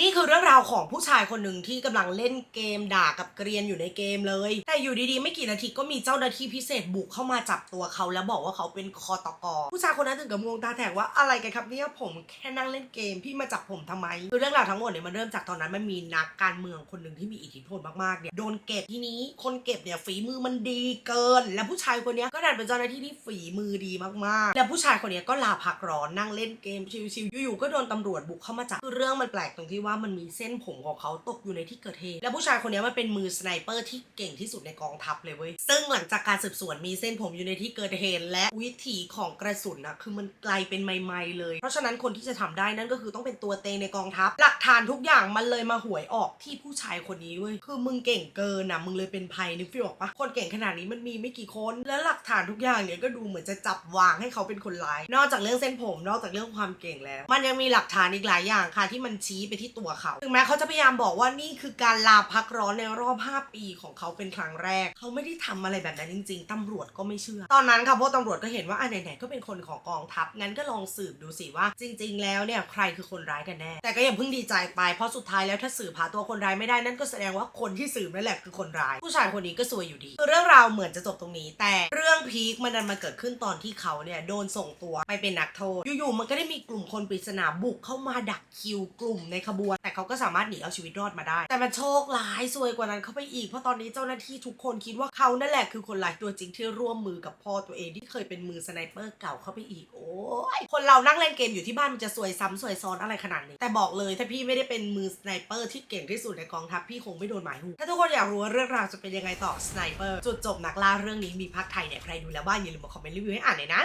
นี่คือเรื่องราวของผู้ชายคนหนึ่งที่กำลังเล่นเกมด่ากับเกรียนอยู่ในเกมเลย แต่อยู่ดีๆ ไม่กี่นาทีก็มีเจ้าหน้าที่พิเศษบุกเข้ามาจับตัวเขา แล้วบอกว่าเขาเป็นคอตกผู้ชายคนนั้นถึงกับงงตาแตกว่าอะไรกันครับเนี่ยผมแค่นั่งเล่นเกมพี่มาจับผมทำไมคือเรื่องราวทั้งหมดเนี่ยมันเริ่มจากตอนนั้นมันมีนักการเมืองคนหนึ่งที่มีอิทธิพลมากๆเนี่ยโดนเก็บทีนี้คนเก็บเนี่ยฝีมือมันดีเกิน และผู้ชายคนนี้ก็ดันเป็นเจ้าหน้าที่ที่ฝีมือดีมากๆ แล้วผู้ชายคนนี้ก็ลาพักร้อนนั่งเล่นเกมชิวๆอยู่ๆก็โดนตำรวจบุกเข้ามาจับคือเรื่องมันแปลกตรงที่ว่ามันมีเส้นผมของเขาตกอยู่ในที่เกิดเหตุ และผู้ชายคนนี้มันเป็นมือสไนเปอร์ที่เก่งที่สุดในกองทัพเลยเว้ย ซึ่งหลังจากการสืบสวนมีเส้นผมอยู่ในที่เกิดเหตุ และวิถีของกระสุนนะคือมันไกลเป็นไมล์ๆเลย เพราะฉะนั้นคนที่จะทำได้นั่นก็คือต้องเป็นตัวเตงในกองทัพ หลักฐานทุกอย่างมันเลยมาหวยออกที่ผู้ชายคนนี้เว้ย คือมึงเก่งเกินนะมึงเลยเป็นภัยนึกฟิลออกปะคนเก่งขนาดนี้มันมีไม่กี่คน แล้วหลักฐานทุกอย่างเนี่ยก็ดูเหมือนจะจับวางให้เขาเป็นคนร้าย นอกจากเรื่องเส้นผม นอกจากเรื่องความเก่งแล้ว มันยังมีหลักฐานอีกหลายอย่างค่ะที่มันชี้ไปที่ตัวเขา ถึงแม้เขาจะพยายามบอกว่านี่คือการลาพักร้อนในรอบ 5 ปีของเขาเป็นครั้งแรก เขาไม่ได้ทำอะไรแบบนั้นจริง ๆตำรวจก็ไม่เชื่อ ตอนนั้นค่ะพวกตำรวจก็เห็นว่าอะไหนๆก็เป็นคนของกองทัพ งั้นก็ลองสืบดูสิว่า จริง ๆ แล้วเนี่ยใครคือคนร้ายกันแน่ แต่ก็อย่าเพิ่งดีใจไป เพราะสุดท้ายแล้วถ้าสืบหาตัวคนร้ายไม่ได้นั่นก็แสดงว่าคนที่สืบนั่นแหละคือคนร้าย ผู้ชายคนนี้ก็ซวยอยู่ดีคือเรื่องราวเหมือนจะจบตรงนี้ แต่เรื่องพีคมันดันมาเกิดขึ้นตอนที่เขาเนี่ยโดนส่งตัวไปเป็นนักโทษ อยู่ๆมันก็ได้มีกลุ่มคนปริศนาบุกเข้ามาดักคิวกลุ่มในขบวน แต่เขาก็สามารถหนีเอาชีวิตรอดมาได้ แต่มันโชคร้ายซวยกว่านั้นเข้าไปอีก เพราะตอนนี้เจ้าหน้าที่ทุกคนคิดว่าเขานั่นแหละคือคนร้ายตัวจริงที่ร่วมมือกับพ่อตัวเองที่เคยเป็นมือสไนเปอร์เก่าเข้าไปอีก โอ้ย คนเรานั่งเล่นเกมอยู่ที่บ้านมันจะซวยซ้ำซวยซ้อนอะไรขนาดนี้ แต่บอกเลยถ้าพี่ไม่ได้เป็นมือสไนเปอร์ที่เก่งที่สุดในกองทัพพี่คงไม่โดนหมายหัวถ้าทุกคนอยากรู้ว่าเรื่องราวจะเป็นยังไงต่อสไนเปอร์จุดจบนักล่าเรื่องนี้มีภาคไทยเนี่ยใครดูแล้วบ้างอย่าลืมมาคอมเมนต์รีวิวให้อ่านหน่อยนะ